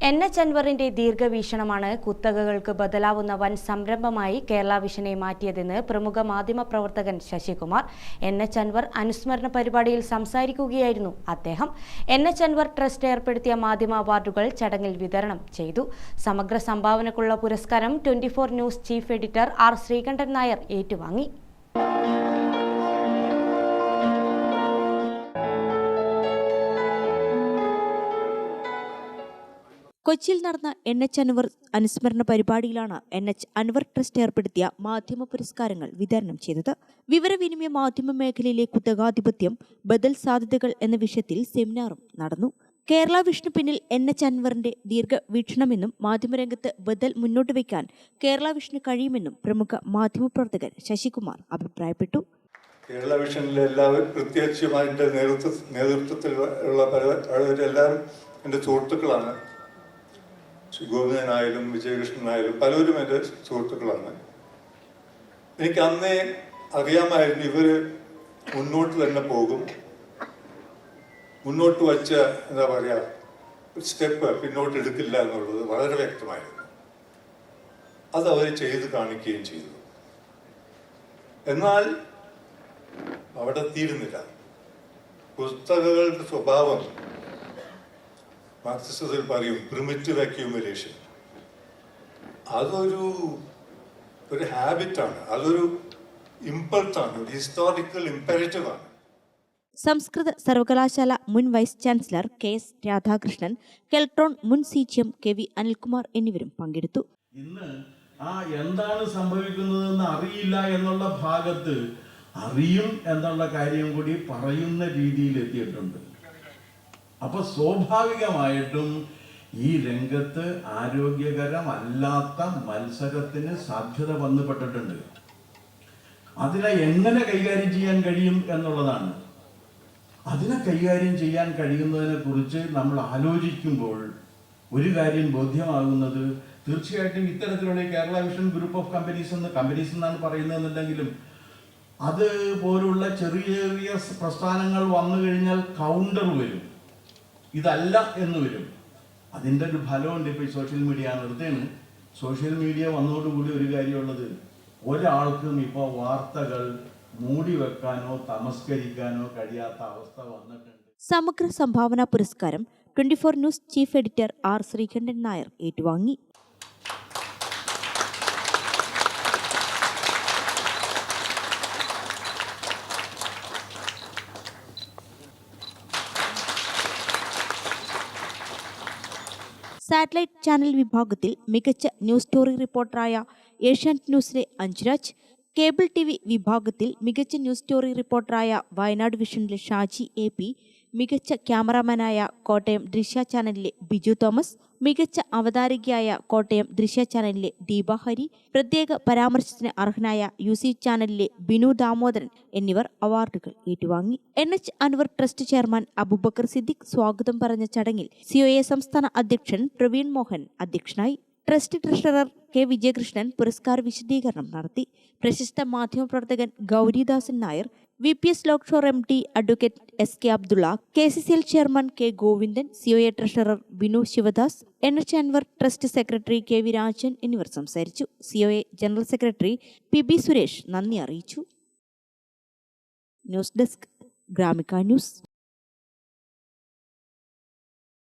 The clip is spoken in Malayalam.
എൻ എച്ച് അൻവറിന്റെ ദീർഘവീക്ഷണമാണ് കുത്തകകൾക്ക് ബദലാവുന്ന വൻ സംരംഭമായി കേരള വിഷനെ മാറ്റിയതെന്ന് പ്രമുഖ മാധ്യമ പ്രവർത്തകൻ ശശികുമാർ. എൻ എച്ച് അൻവർ അനുസ്മരണ പരിപാടിയിൽ സംസാരിക്കുകയായിരുന്നു അദ്ദേഹം. എൻ എച്ച് അൻവർ ട്രസ്റ്റ് ഏർപ്പെടുത്തിയ മാധ്യമ അവാർഡുകൾ ചടങ്ങിൽ വിതരണം ചെയ്തു. സമഗ്ര സംഭാവനക്കുള്ള പുരസ്കാരം twenty news chief editor R Sreekandan Nair ഏറ്റുവാങ്ങി. കൊച്ചിയിൽ നടന്ന എൻ എച്ച് അൻവർ അനുസ്മരണ പരിപാടിയിലാണ് എൻ എച്ച് അൻവർ ട്രസ്റ്റ് ഏർപ്പെടുത്തിയ മാധ്യമ പുരസ്കാരങ്ങൾ വിതരണം ചെയ്തത്. വിവരവിനിമയ മാധ്യമ മേഖലയിലെ കുത്തകാധിപത്യം ബദൽ സാധ്യതകൾ എന്ന വിഷയത്തിൽ സെമിനാറും നടന്നു. കേരള വിഷ്ണു പിന്നിൽ എൻ എച്ച് അൻവറിന്റെ ദീർഘവീക്ഷണമെന്നും മാധ്യമരംഗത്ത് ബദൽ മുന്നോട്ട് വയ്ക്കാൻ കേരള വിഷ്ണു കഴിയുമെന്നും പ്രമുഖ മാധ്യമപ്രവർത്തകൻ ശശികുമാർ അഭിപ്രായപ്പെട്ടു. കേരള വിഷനിലെ എല്ലാവരും പ്രത്യേകിച്ചും അതിന്റെ നേതൃത്വ നേതൃത്വത്തിൽ ഉള്ള പല പലരെല്ലാവരും എന്റെ സുഹൃത്തുക്കളാണ്. ശ്രീ ഗോവിന്ദനായാലും വിജയകൃഷ്ണനായാലും പലരും എന്റെ സുഹൃത്തുക്കളാണ്. എനിക്ക് അന്നേ അറിയാമായിരുന്നു ഇവർ മുന്നോട്ട് തന്നെ പോകും. മുന്നോട്ട് വച്ച എന്താ പറയുക സ്റ്റെപ്പ് പിന്നോട്ട് എടുക്കില്ല എന്നുള്ളത് വളരെ വ്യക്തമായിരുന്നു. അത് അവർ ചെയ്ത് കാണിക്കുകയും ചെയ്തു. എന്നാൽ അവിടെ തീരുന്നില്ല. പുസ്തകങ്ങളുടെ സ്വഭാവം മാർക്സിസത്തിൽ പറയും പ്രിമിറ്റീവ് അക്യൂമുലേഷൻ അതൊരു ഒരു ഹാബിറ്റാണ് അതൊരു ഇമ്പൾട്ടാണ് ഒരു ഹിസ്റ്റോറിക്കൽ ഇമ്പരറ്റീവ് ആണ്. സംസ്കൃത സർവകലാശാല മുൻ vice chancellor K S Radhakrishnan Keltron മുൻ C G M K V Anilkumar എന്നിവരും പങ്കെടുത്തു. ഇന്ന് ആ എന്താണ് സംഭവിക്കുന്നതെന്ന് അറിയില്ല എന്നുള്ള ഭാഗത്ത് അറിയും എന്നുള്ള കാര്യം കൂടി പറയുന്ന രീതിയിൽ എത്തിയിട്ടുണ്ട്. അപ്പൊ സ്വാഭാവികമായിട്ടും ഈ രംഗത്ത് ആരോഗ്യകരമല്ലാത്ത മത്സരത്തിന് സാധ്യത വന്നുപെട്ടിട്ടുണ്ട്. അതിനെ എങ്ങനെ കൈകാര്യം ചെയ്യാൻ കഴിയും എന്നുള്ളതാണ്. അതിനെ കൈകാര്യം ചെയ്യാൻ കഴിയുന്നതിനെ കുറിച്ച് നമ്മൾ ആലോചിക്കുമ്പോൾ ഒരു കാര്യം ബോധ്യമാകുന്നത് തീർച്ചയായിട്ടും ഇത്തരത്തിലുള്ള Kerala vision group of companies എന്ന് കമ്പനീസ് എന്നാണ് പറയുന്നതെന്നുണ്ടെങ്കിലും അത് പോലുള്ള ചെറിയ ചെറിയ പ്രസ്ഥാനങ്ങൾ വന്നു കഴിഞ്ഞാൽ കൗണ്ടർ വരും. ഇതല്ല എന്ന് വരും. അതിന്റെ ഒരു ഫലമുണ്ട് ഇപ്പോൾ ഈ സോഷ്യൽ മീഡിയ നിർത്തേണ് സോഷ്യൽ മീഡിയ വന്നതോടുകൂടി ഒരു കാര്യമുള്ളത് ഒരാൾക്കും ഇപ്പോൾ വാർത്തകൾ മൂടി വെക്കാനോ തമസ്കരിക്കാനോ കഴിയാത്ത അവസ്ഥ വന്നിട്ടുണ്ട്. സമഗ്ര സംഭാവന പുരസ്കാരം twenty four news chief editor R Sreekandan Nair ഏറ്റുവാങ്ങി. സാറ്റലൈറ്റ് ചാനൽ വിഭാഗത്തിൽ മികച്ച ന്യൂസ് സ്റ്റോറി റിപ്പോർട്ടറായ ഏഷ്യാനെറ്റ് ന്യൂസിലെ അഞ്ജുരാജ് കേബിൾ ടി വി വിഭാഗത്തിൽ മികച്ച ന്യൂസ് സ്റ്റോറി റിപ്പോർട്ടറായ വയനാട് വിഷനിലെ ഷാജി എ പി മികച്ച ക്യാമറാമാനായ കോട്ടയം ദൃശ്യ ചാനലിലെ ബിജു തോമസ് മികച്ച അവതാരകയായ കോട്ടയം ദൃശ്യ ചാനലിലെ ദീപ ഹരി പ്രത്യേക പരാമർശത്തിന് അർഹനായ യു സി ചാനലിലെ ബിനു ദാമോദരൻ എന്നിവർ അവാർഡുകൾ ഏറ്റുവാങ്ങി. N H Anvar trust chairman Abubakar Siddique സ്വാഗതം പറഞ്ഞ ചടങ്ങിൽ സിഒഎ സംസ്ഥാന അധ്യക്ഷൻ പ്രവീൺ മോഹൻ അധ്യക്ഷനായി. ട്രസ്റ്റ് ട്രഷറർ കെ വിജയകൃഷ്ണൻ പുരസ്കാര വിശദീകരണം നടത്തി. പ്രശസ്ത മാധ്യമപ്രവർത്തകൻ Gauridasan Nair V P S Lakeshore M T advocate S K Abdulla K C C L chairman K Govindan C O A treasurer Binu Sivadas N H Anvar trust secretary K V Rajan എന്നിവർ സംസാരിച്ചു. C O A general secretary P B Suresh നന്ദി അറിയിച്ചു. News desk Gramika news.